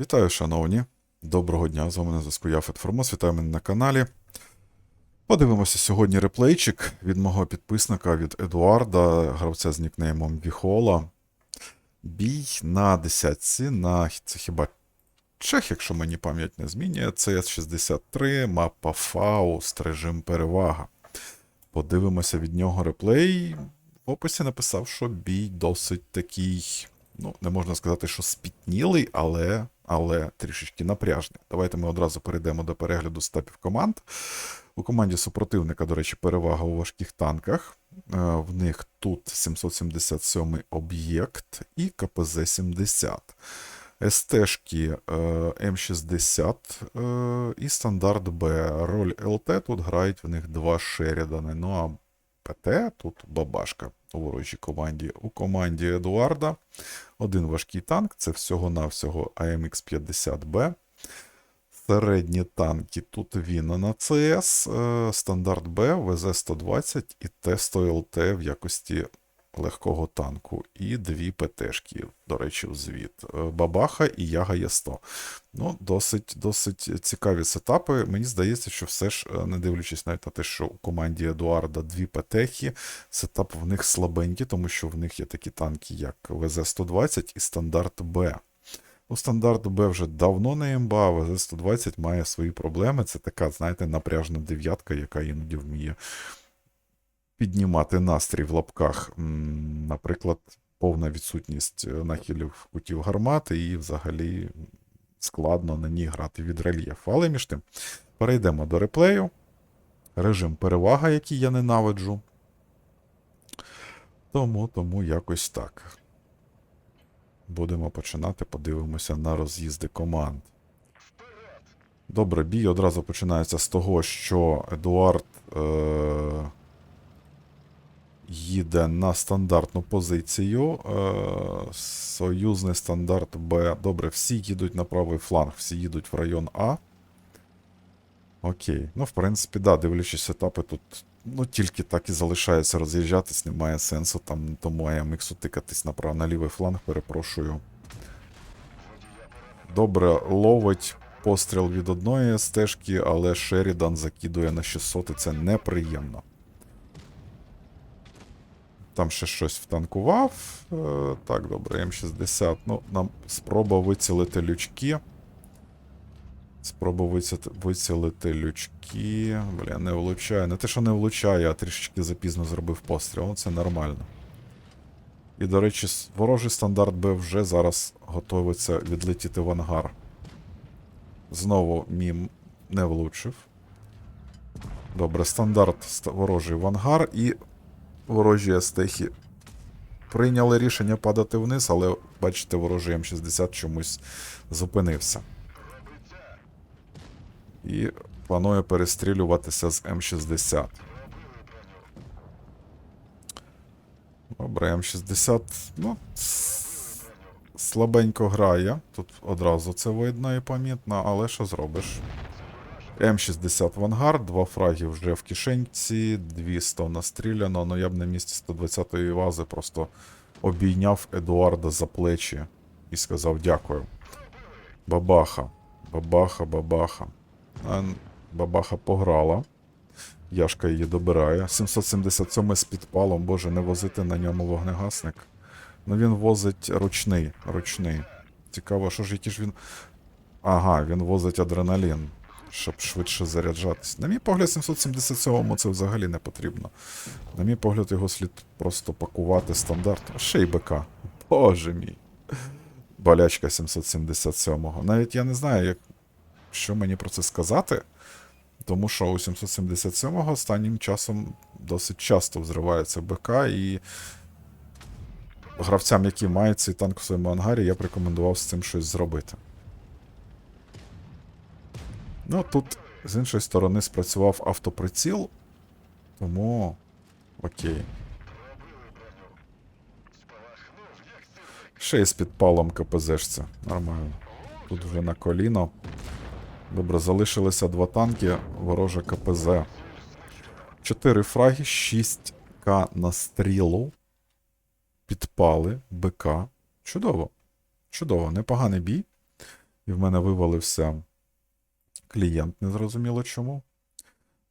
Вітаю, шановні. Доброго дня. З вами на зв'язку я Фетформос. Вітаю мене на каналі. Подивимося сьогодні реплейчик від мого підписника від Едуарда, гравця з нікнеймом Віхола. Бій на десятці на це хіба Чех, якщо мені пам'ять не змінює. CS63, мапа Фауст, режим перевага. Подивимося від нього реплей. В описі написав, що бій досить такий, ну, не можна сказати, що спітнілий, але, але трішечки напряжний. Давайте ми одразу перейдемо до перегляду степів команд. У команді супротивника, до речі, перевага у важких танках. Е, В них тут 777 об'єкт і КПЗ-70. СТ-шки е, М60 е, і стандарт Б. Роль ЛТ тут грають в них два Шерідани. Ну а ПТ тут бабашка у ворожій команді. У команді Едуарда один важкий танк, це всього-навсього АМХ-50Б. Середні танки тут він на ЦС, е, стандарт Б, ВЗ-120 і Т-100ЛТ в якості легкого танку. І дві ПТшки, до речі, в звіт. Е, Бабаха і Яга Є100. Ну, досить, досить цікаві сетапи. Мені здається, що все ж, е, не дивлячись навіть на те, що у команді Едуарда дві ПТхи, сетап в них слабенький, тому що в них є такі танки, як ВЗ-120 і стандарт Б. У стандарт Б вже давно не імба, а ВЗ-120 має свої проблеми. Це така, знаєте, напряжна дев'ятка, яка іноді вміє піднімати настрій в лапках. Наприклад, повна відсутність е, нахилів кутів гармати і взагалі складно на ній грати від рельєфу. Але між тим, перейдемо до реплею. Режим перевага, який я ненавиджу. Тому, тому якось так. Будемо починати, подивимося на роз'їзди команд. Добре, бій одразу починається з того, що Едуард е- їде на стандартну позицію. Е- союзний стандарт Б. Добре, всі їдуть на правий фланг, всі їдуть в район А. Окей. Ну, в принципі, да, дивлячись етапи, тут ну, тільки так і залишається роз'їжджатись, немає сенсу там тому АМХу тикатись направо на лівий фланг, перепрошую. Добре, ловить постріл від одної стежки, але Шерідан закидує на 600, і це неприємно. Там ще щось втанкував. Е, так, добре, М60. Ну, нам спроба вицілити лючки. Спроба вицілити, лючки. Бля, не влучає. Не те, що не влучає, а трішечки запізно зробив постріл. Ну, Це нормально. І, до речі, ворожий стандарт Б вже зараз готується відлетіти в ангар. Знову мім не влучив. Добре, стандарт ворожий в ангар і ворожі естехи прийняли рішення падати вниз, але бачите, ворожий М60 чомусь зупинився. І планує перестрілюватися з М60. Добре, М60, ну, слабенько грає. Тут одразу це видно і помітно, але що зробиш? М60 в ангар, два фраги вже в кишеньці, 200 настріляно, ну я б на місці 120-ї вази просто обійняв Едуарда за плечі і сказав дякую. Бабаха, бабаха, бабаха. Бабаха пограла. Яшка її добирає. 777 з підпалом, боже, не возити на ньому вогнегасник. Ну він возить ручний, ручний. Цікаво, що ж який ж він. Ага, він возить адреналін, щоб швидше заряджатись. На мій погляд, 777-му це взагалі не потрібно. На мій погляд, його слід просто пакувати стандарт. Ще й БК. Боже мій. Болячка 777-го. Навіть я не знаю, як... що мені про це сказати. Тому що у 777-го останнім часом досить часто взривається БК, і гравцям, які мають цей танк в своєму ангарі, я б рекомендував з цим щось зробити. Ну, тут, з іншої сторони, спрацював автоприціл, тому окей. Ще й з підпалом КПЗшця. Нормально. Тут вже на коліно. Добре, залишилися два танки, вороже КПЗ. 4 фраги, 6К на стрілу. Підпали, БК. Чудово. Чудово, непоганий бій. І в мене вивалився клієнт, незрозуміло чому.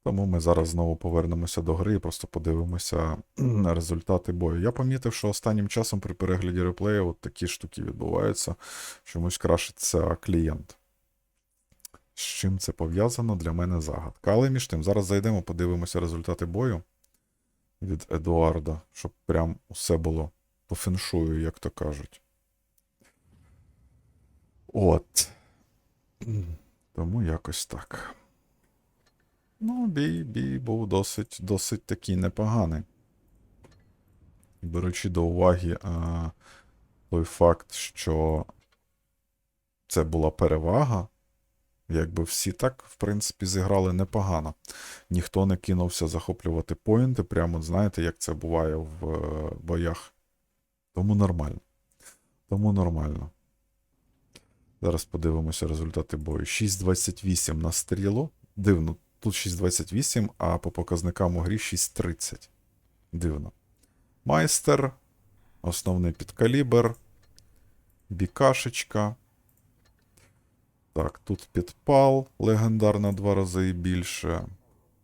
Тому ми зараз знову повернемося до гри і просто подивимося на результати бою. Я помітив, що останнім часом при перегляді реплею от такі штуки відбуваються. Чомусь крашиться клієнт. З чим це пов'язано для мене загадка. Але між тим, зараз зайдемо, подивимося результати бою від Едуарда, щоб прям усе було по феншую, як то кажуть. От. Тому якось так. Ну, бій, бій був досить, досить такий непоганий. Беручи до уваги а, той факт, що це була перевага, якби всі так, в принципі, зіграли непогано. Ніхто не кинувся захоплювати поінти, прямо, знаєте, як це буває в е, боях. Тому нормально. Тому нормально. Зараз подивимося результати бою. 6.28 на стрілу. Дивно, тут 6.28, а по показникам у грі 6.30. Дивно. Майстер, основний підкалібр, бікашечка. Так, тут підпал, легендарна два рази і більше.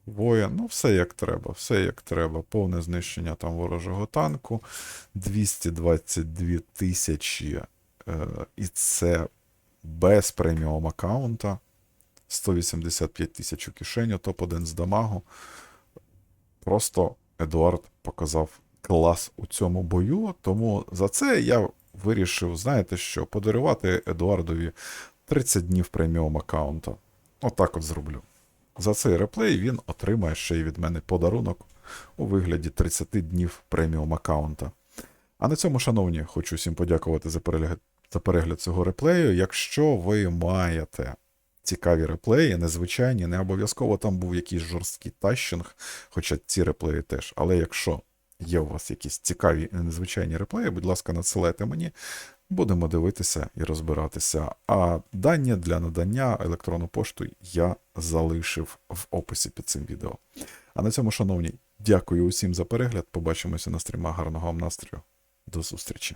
Воїн, ну все як треба, все як треба. Повне знищення там ворожого танку. 222 тисячі. Е, і це без преміум аккаунта. 185 тисяч у кишеню, топ-1 з дамагу. Просто Едуард показав клас у цьому бою. Тому за це я вирішив, знаєте що, подарувати Едуардові 30 днів преміум аккаунта. Отак от зроблю. За цей реплей він отримає ще й від мене подарунок у вигляді 30 днів преміум аккаунта. А на цьому, шановні, хочу всім подякувати за перегляд, за перегляд цього реплею. Якщо ви маєте цікаві реплеї, незвичайні, не обов'язково там був якийсь жорсткий тащинг, хоча ці реплеї теж. Але якщо є у вас якісь цікаві і незвичайні реплеї, будь ласка, надсилайте мені. Будемо дивитися і розбиратися. А дані для надання електронну пошту я залишив в описі під цим відео. А на цьому, шановні, дякую усім за перегляд. Побачимося на стрімах. Гарного вам настрою. До зустрічі!